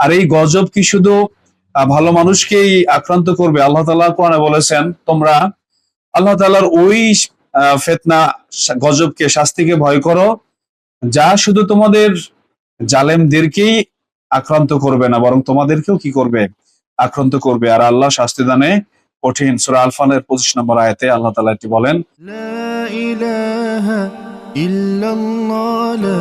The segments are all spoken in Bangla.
আর এই গজব কি শুধু ভালো মানুষকেই আক্রান্ত করবে? আল্লাহ তালা কোরআনে বলেছেন, তোমরা আল্লাহ তালার ওই ফেতনা গজবকে, শাস্তিকে ভয় করো, যা শুধু তোমাদের জালেমদেরকেই আক্রান্ত করবে না, বরং তোমাদেরকেও কি করবে? আক্রান্ত করবে। আর আল্লাহ শাস্তি দানে কঠিন সুরা আলফানের পঁচিশ নম্বর আয়তে আল্লাহ তালা এটি বলেন ইল্লাল্লাহ, লা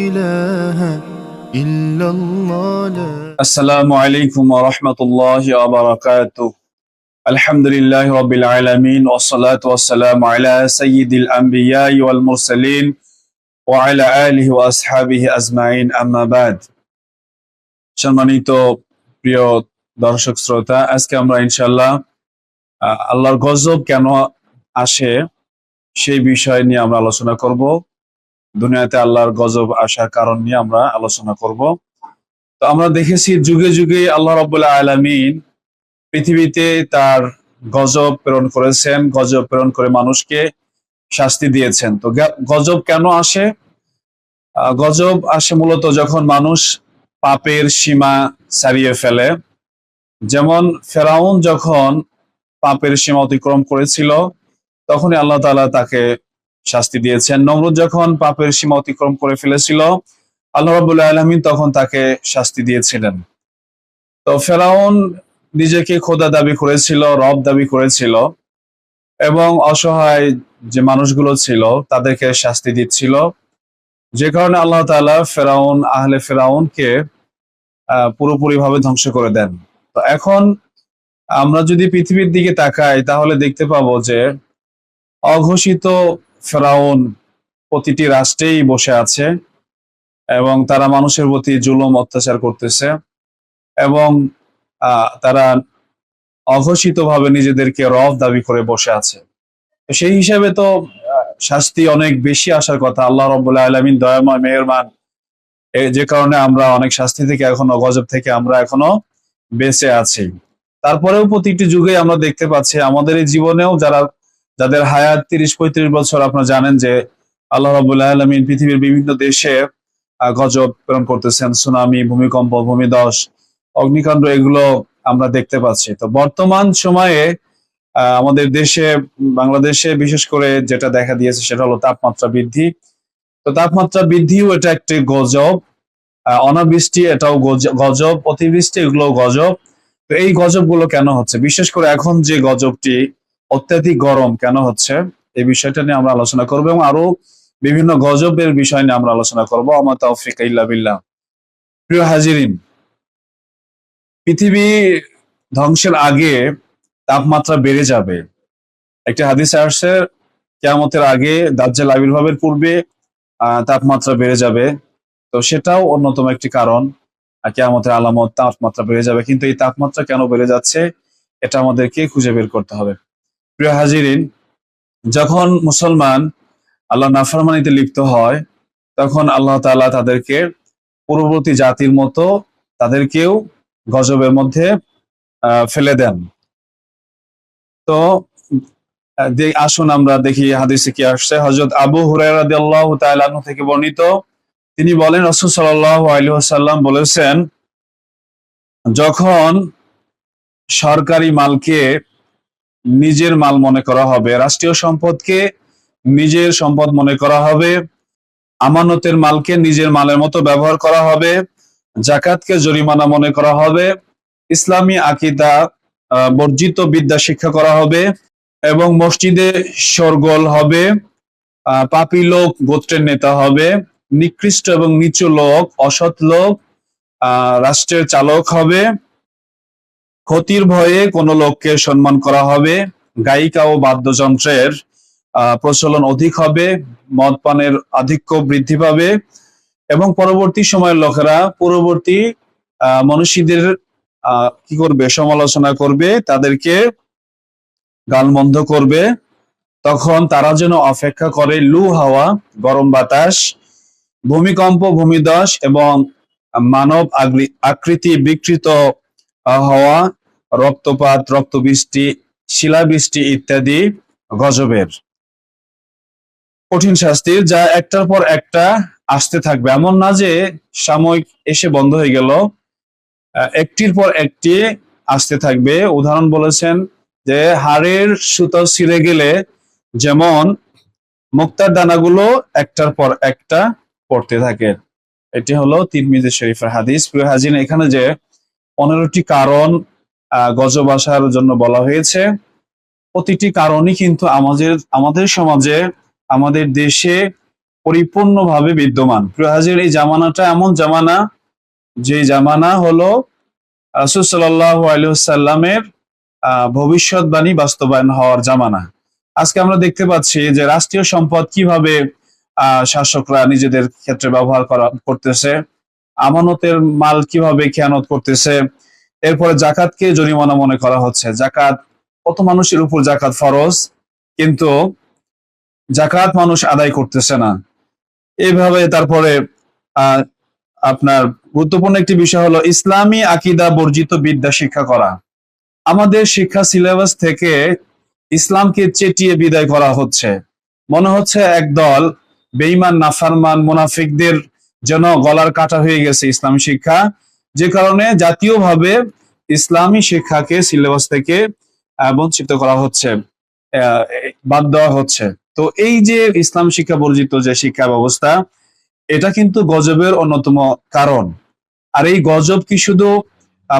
ইলাহা إلا الله لا السلام عليكم ورحمة الله وبركاته الحمد لله رب العالمين والصلاة والسلام على سيد الأنبياء والمرسلين وعلى آله وأصحابه أجمعين أما بعد সম্মানিত প্রিয় দর্শক শ্রোতা আজকে আমরা ইনশাল্লাহ আহ, আল্লাহর গজব কেন আসে সেই বিষয় নিয়ে আমরা আলোচনা করব দুনিয়াতে আল্লাহর গজব আসার কারণ নিয়ে আমরা আলোচনা করব। তো আমরা দেখেছি যুগে যুগে আল্লাহ রব্বুল্লাহ আলামিন পৃথিবীতে তার গজব প্রেরণ করেছেন, গজব প্রেরণ করে মানুষকে শাস্তি দিয়েছেন। তো গজব কেন আসে? গজব আসে মূলত যখন মানুষ পাপের সীমা ছাড়িয়ে ফেলে। যেমন ফেরাউন যখন পাপের সীমা অতিক্রম করেছিল, তখনই আল্লাহ তাআলা তাকে শাস্তি দিয়েছেন। নমরুদ যখন পাপের সীমা অতিক্রম করে ফেলেছিল, আল্লাহ রাবুল্লাহ আলমিন তখন তাকে শাস্তি দিয়েছিলেন। তো ফেরাউন নিজেকে খোদা দাবি করেছিল, রব দাবি করেছিল এবং অসহায় যে মানুষগুলো ছিল তাদেরকে শাস্তি দিচ্ছিল। যে কারণে আল্লাহ তাআলা ফেরাউন, আহলে ফেরাউনকে পুরোপুরিভাবে ধ্বংস করে দেন। তো এখন আমরা যদি পৃথিবীর দিকে তাকাই, তাহলে দেখতে পাবো যে, অঘোষিত ফেরাউন প্রতিটি রাষ্ট্রেই বসে আছে এবং তারা মানুষের প্রতি জুলুম অত্যাচার করতেছে এবং তারা অঘোষিত ভাবে নিজেদেরকে রব দাবি করে বসে আছে। সেই হিসাবে তো শাস্তি অনেক বেশি আসার কথা। আল্লাহ রব্বুল্লাহ আলমিন দয়াময় মেহরবান। এ, যে কারণে আমরা অনেক শাস্তি থেকে এখনও, গজব থেকে আমরা এখনও বেঁচে আছি। তারপরেও প্রতিটি যুগে আমরা দেখতে পাচ্ছি, আমাদের এই জীবনেও যারা যাদের হায়াত তিরিশ, পঁয়ত্রিশ বছর আপনারা জানেন যে আল্লাহ রবুল্লাহ আলমিন পৃথিবীর বিভিন্ন দেশে গজব প্রেরণ করতেছেন, সুনামি, ভূমিকম্প, ভূমিধস, অগ্নিকাণ্ড, এগুলো আমরা দেখতে পাচ্ছি। তো বর্তমান সময়ে আমাদের দেশে, বাংলাদেশে বিশেষ করে যেটা দেখা দিয়েছে সেটা হলো তাপমাত্রা বৃদ্ধি। তো তাপমাত্রা বৃদ্ধিও এটা একটি গজব। অনাবৃষ্টি এটাও গজব, অতিবৃষ্টি এগুলো গজব। তো এই গজবগুলো কেন হচ্ছে? বিশেষ করে এখন যে গজবটি অত্যাধিক গরম কেন হচ্ছে? এই বিষয়টা নিয়ে আমরা আলোচনা করব এবং আরও বিভিন্ন গজবের বিষয় নিয়ে আমরা আলোচনা করব। আমার তৌফিক ইল্লা বিল্লাহ। প্রিয় হাজিরিন, পৃথিবী ধ্বংসের আগে তাপমাত্রা বেড়ে যাবে। একটি হাদিস আসছে, কেয়ামতের আগে দাজ্জাল আবির্ভাবের পূর্বে তাপমাত্রা বেড়ে যাবে। তো সেটাও অন্যতম একটি কারণ। কেয়ামতের আলামত তাপমাত্রা বেড়ে যাবে। কিন্তু এই তাপমাত্রা কেন বেড়ে যাচ্ছে? এটা আমাদেরকে খুঁজে বের করতে হবে। প্রিয় হাজিরিন, যখন মুসলমান আল্লাহ নাফরমানিতে লিপ্ত হয়, তখন আল্লাহ তাআলা তাদেরকে পূর্ববর্তী জাতির মতো তাদেরকেও গজবের মধ্যে ফেলে দেন। তো আসুন আমরা দেখি হাদিসে কি আসছে। হযরত আবু হুরায়রা রাদিয়াল্লাহু তাআলা থেকে বর্ণিত, তিনি বলেন, রাসূল সাল্লাল্লাহু আলাইহি বলেছেন, যখন সরকারি মালকে নিজের মাল মনে করা হবে। রাষ্ট্রীয় সম্পদকে নিজের সম্পদ মনে করা হবে। আমানতের মালকে নিজের মালের মতো ব্যবহার করা হবে। জাকাতকে জরিমানা মনে করা হবে। ইসলামী আকিদা বর্জিত বিদ্যা শিক্ষা করা হবে এবং মসজিদে সরগোল হবে। পাপী লোক গোত্রের নেতা হবে। নিকৃষ্ট এবং নিচু লোক, অসৎ লোক রাষ্ট্রের চালক হবে। ক্ষতির ভয়ে কোনো লোককে সম্মান করা হবে গায়িকা ও বাদ্যযন্ত্রের প্রচলন অধিক হবে মদ পানের আধিক্য বৃদ্ধি পাবে এবং পরবর্তী সময়ের লোকেরা পূর্ববর্তী আহ, মনীষীদের কি করবে সমালোচনা করবে তাদেরকে গালমন্দ করবে। তখন তারা যেন অপেক্ষা করে লু হাওয়া গরম বাতাস ভূমিকম্প ভূমিদশ এবং মানব আকৃতি বিকৃত হওয়া রক্তপাত, রক্তবৃষ্টি, শিলাবৃষ্টি ইত্যাদি গজবের। কঠিন শাস্তির যা একটার পর একটা আসতে থাকবে। এমন না যে সাময়িক এসে বন্ধ হয়ে গেল একটির পর একটি আসতে থাকবে। উদাহরণ বলেছেন যে হাড়ের সুতো ছিঁড়ে গেলে যেমন মুক্তার দানাগুলো একটার পর একটা পড়তে থাকে। এটি হলো তিরমিজি শরীফের হাদিস। প্রিয় হাজিন এখানে যে পনেরোটি কারণ আহ, গজব আসার জন্য বলা হয়েছে। প্রতিটি কারণই কিন্তু আমাদের আমাদের সমাজে আমাদের দেশে পরিপূর্ণভাবে বিদ্যমান। প্রিয় হাজির এই জামানাটা এমন জামানা যে জামানা হলো রাসুল সাল্লাহ আলহামের ভবিষ্যৎবাণী বাস্তবায়ন হওয়ার জামানা। আজকে আমরা দেখতে পাচ্ছি যে রাষ্ট্রীয় সম্পদ কীভাবে শাসকরা নিজেদের ক্ষেত্রে ব্যবহার করা করতেছে। আমানতের মাল কীভাবে খেয়ানত করতেছে? এরপরে জাকাতকে জরিমানা মনে করা হচ্ছে। জাকাত, কত মানুষের উপর জাকাত ফরজ? কিন্তু জাকাত মানুষ আদায় করতেছে না। এইভাবে তারপরে আপনার গুরুত্বপূর্ণ একটি বিষয় হলো ইসলামী আকিদা বর্জিত বিদ্যা শিক্ষা করা। আমাদের শিক্ষা সিলেবাস থেকে ইসলামকে চেটিয়ে বিদায় করা হচ্ছে। মনে হচ্ছে একদল বেঈমান, নাফারমান, মুনাফিকদের যেন গলার কাটা হয়ে গেছে ইসলামী শিক্ষা। যে কারণে জাতীয়ভাবে ইসলামী শিক্ষাকে সিলেবাস থেকে বঞ্চিত করা হচ্ছে বাদ দেওয়া হচ্ছে। তো এই যে ইসলাম শিক্ষা বর্জিত যে শিক্ষা ব্যবস্থা, এটা কিন্তু গজবের অন্যতম কারণ। আর এই গজব কি শুধু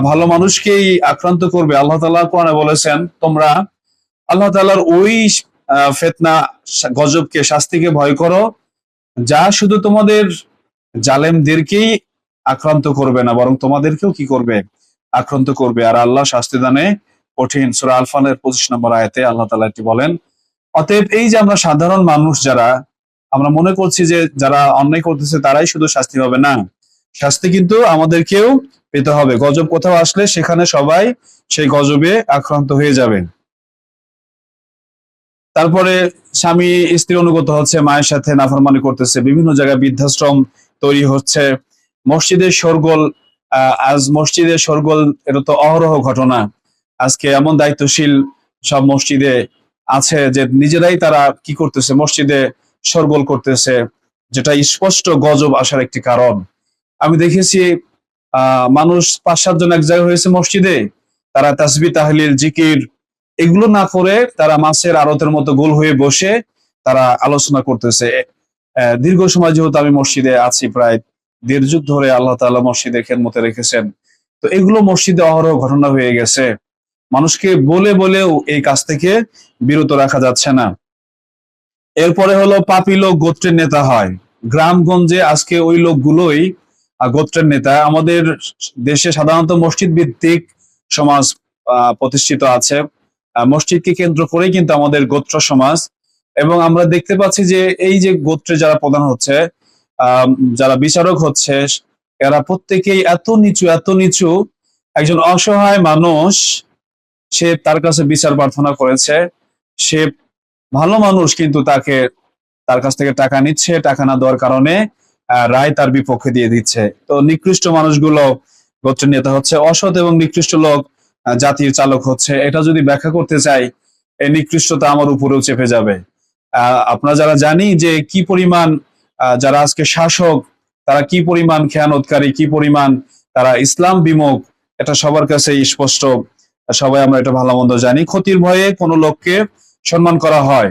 ভালো মানুষকেই আক্রান্ত করবে? আল্লাহ তাআলা কোরআনে বলেছেন, তোমরা আল্লাহ তালার ওই ফেতনা, গজবকে, শাস্তিকে ভয় করো। যা শুধু তোমাদের জালেমদেরকেই আক্রান্ত করবে না, বরং তোমাদেরকেও কি করবে? আক্রান্ত করবে। আর আল্লাহ শাস্তি দানে কঠিন সুরা আলফানের পঁচিশ নম্বর আয়াতে আল্লাহ তাআলা এটি বলেন, অতএব এই যে আমরা সাধারণ মানুষ যারা, আমরা মনে করছি যে যারা অন্যায় করতেছে তারাই শুধু শাস্তি পাবে না। শাস্তি কিন্তু আমাদেরকেও পেতে হবে। গজব কোথাও আসলে সেখানে সবাই সেই গজবে আক্রান্ত হয়ে যাবে। তারপরে স্বামী স্ত্রী অনুগত হচ্ছে, মায়ের সাথে নাফরমানি করতেছে, বিভিন্ন জায়গায় বৃদ্ধাশ্রম তৈরি হচ্ছে। মসজিদের শোরগোল আজ মসজিদের শোরগোল, এটা তো অহরহ ঘটনা। আজকে এমন দায়িত্বশীল সব মসজিদে আছে যে নিজেরাই তারা কি করতেছে? মসজিদে শোরগোল করতেছে, যেটা স্পষ্ট গজব আসার একটি কারণ। আমি দেখেছি মানুষ পাঁচ সাতজন এক জায়গায় হয়েছে মসজিদে, তারা তাসবি তাহলিল, জিকির, এগুলো না করে তারা মাছের আড়তের মতো গোল হয়ে বসে তারা আলোচনা করতেছে। দীর্ঘ সময় যেহেতু আমি মসজিদে আছি, প্রায় দেড় যুগ ধরে আল্লাহ তাআলা মসজিদের খেদমতে রেখেছেন। তো এগুলো মসজিদে অহরহ ঘটনা হয়ে গেছে। মানুষকে বলে বলেও এই কাজ থেকে বিরত রাখা যাচ্ছে না। এরপরে হলো পাপি লোক গোত্রের নেতা হয়। গ্রামগঞ্জে আজকে ওই লোকগুলোই গোত্রের নেতা। আমাদের দেশে সাধারণত মসজিদ ভিত্তিক সমাজ প্রতিষ্ঠিত আছে। মসজিদকে কেন্দ্র করেই কিন্তু আমাদের গোত্র সমাজ এবং আমরা দেখতে পাচ্ছি যে এই যে গোত্রে যারা প্রধান হচ্ছে যারা বিচারক হচ্ছে, এরা প্রত্যেকেই এত নিচু এত নিচু, একজন অসহায় মানুষ, সে তার কাছে বিচার প্রার্থনা করেছে। সে ভালো মানুষ, কিন্তু তাকে, তার কাছ থেকে টাকা নিচ্ছে, টাকা না দেওয়ার কারণে রায় তার বিপক্ষে দিয়ে দিচ্ছে। তো নিকৃষ্ট মানুষগুলো, গোত্রের নেতা হচ্ছে অসৎ এবং নিকৃষ্ট লোক জাতির চালক হচ্ছে। এটা যদি ব্যাখ্যা করতে চাই, এই নিকৃষ্টতা আমার উপরেও চেপে যাবে। আপনারা যারা জানি যে কি পরিমাণ যারা আজকে শাসক, তারা কি পরিমাণ খেয়ানতকারী, কি পরিমাণ তারা ইসলাম বিমুখ, এটা সবার কাছে স্পষ্ট। সবাই আমরা এটা ভালো মন্দ জানি। ক্ষতির ভয়ে কোনো লোককে সম্মান করা হয়।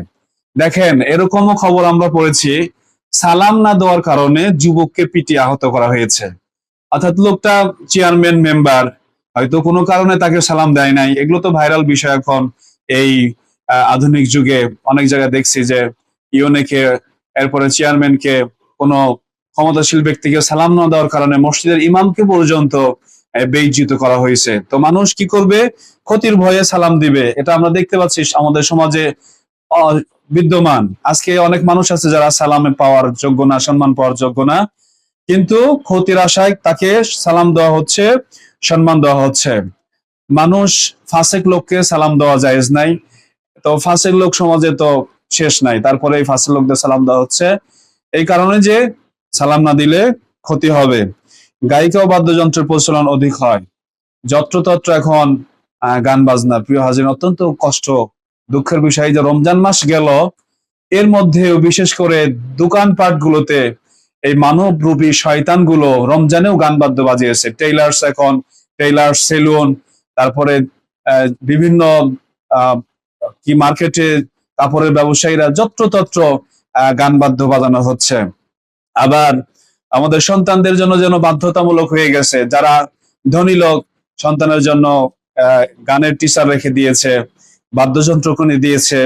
দেখেন, এরকমও খবর আমরা পড়েছি, সালাম না দেওয়ার কারণে যুবককে পিটিয়ে আহত করা হয়েছে। অর্থাৎ লোকটা চেয়ারম্যান, মেম্বার, হয়তো কোনো কারণে তাকে সালাম দেয় নাই। এগুলো তো ভাইরাল বিষয় এখন, এই আধুনিক যুগে অনেক জায়গায় দেখছি যে ইউনেকে, এরপরে চেয়ারম্যানকে কোনো ক্ষমতাশীল ব্যক্তিকে সালাম না দেওয়ার কারণে মসজিদের ইমামকে পর্যন্ত বেইজ্জিত করা হয়েছে। তো মানুষ কি করবে? ক্ষতির ভয়ে সালাম দিবে। এটা আমরা দেখতে পাচ্ছি আমাদের সমাজে বিদ্যমান। আজকে অনেক মানুষ আছে যারা সালামে পাওয়ার যোগ্য না, সম্মান পাওয়ার যোগ্য না। কিন্তু ক্ষতির আশায় তাকে সালাম দেওয়া হচ্ছে, সম্মান দেওয়া হচ্ছে। মানুষ ফাঁসেক লোককে সালাম দেওয়া জায়েজ নাই। তো ফাসেক লোক সমাজে তো শেষ নাই। তারপরে এই ফাসেক লোকদের সালাম দেওয়া হচ্ছে। এই কারণে যে সালাম না দিলে ক্ষতি হবে। গায়িকা ও বাদ্যযন্ত্রের প্রচলন অধিক হয়। যত্রতত্র এখন গান বাজনা। প্রিয় হাজির, অত্যন্ত কষ্ট, দুঃখের বিষয়। যে রমজান মাস গেল, এর মধ্যেও বিশেষ করে দোকানপাট গুলোতে এই মানব রূপী শয়তানগুলো রমজানেও গান বাদ্য বাজিয়েছে। টেইলার্স এখন টেইলার্স সেলুন তারপরে বিভিন্ন কি মার্কেটে কাপড়ের ব্যবসায়ীরা যত্রতত্র গান বাদ্য বাজানো হচ্ছে। আবার আমাদের সন্তানদের জন্য যেন বাধ্যতামূলক হয়ে গেছে, যারা ধনী লোক, সন্তানের জন্য গানের টিচার রেখে দিয়েছে, বাদ্যযন্ত্র কিনে দিয়েছে।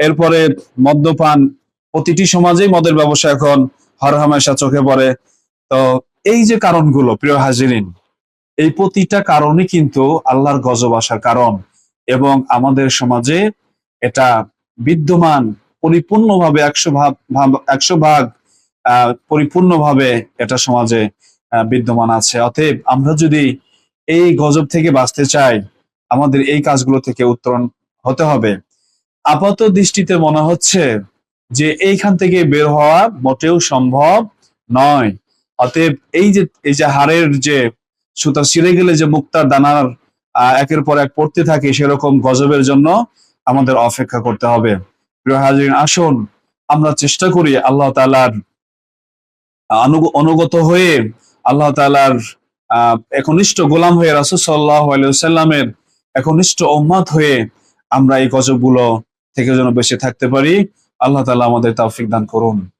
এরপরে মদ্যপান, প্রতিটি সমাজেই মদের ব্যবসা এখন হরহামেশা চোখে পড়ে। তো এই যে কারণগুলো, প্রিয় হাজিরিন, এই প্রতিটা কারণই কিন্তু আল্লাহর গজব আসার কারণ। এবং আমাদের সমাজে এটা বিদ্যমান, পরিপূর্ণভাবে একশো ভাগ একশো ভাগ পরিপূর্ণভাবে এটা সমাজে বিদ্যমান আছে। অতএব আমরা যদি এই গজব থেকে বাঁচতে চাই, আমাদের এই কাজগুলো থেকে উত্তরণ হতে হবে। আপাত দৃষ্টিতে মনে হচ্ছে যে এইখান থেকে বের হওয়া মোটেও সম্ভব নয়। অতএব এই যে এই যে হাড়ের যে সুতা, ছিঁড়ে গেলে যে মুক্তার দানার একের পর এক পড়তে থাকে সেরকম গজবের জন্য আমাদের অপেক্ষা করতে হবে। আসুন আমরা চেষ্টা করি আল্লাহ তালার অনুগ- অনুগত হয়ে আল্লাহ তালার একনিষ্ঠ গোলাম হয়ে রাসুল সাল্লাহ সাল্লামের একনিষ্ঠ উম্মাদ হয়ে আমরা এই গজবগুলো থেকে যেন বেঁচে থাকতে পারি। আল্লাহ তালা আমাদের তৌফিক দান করুন।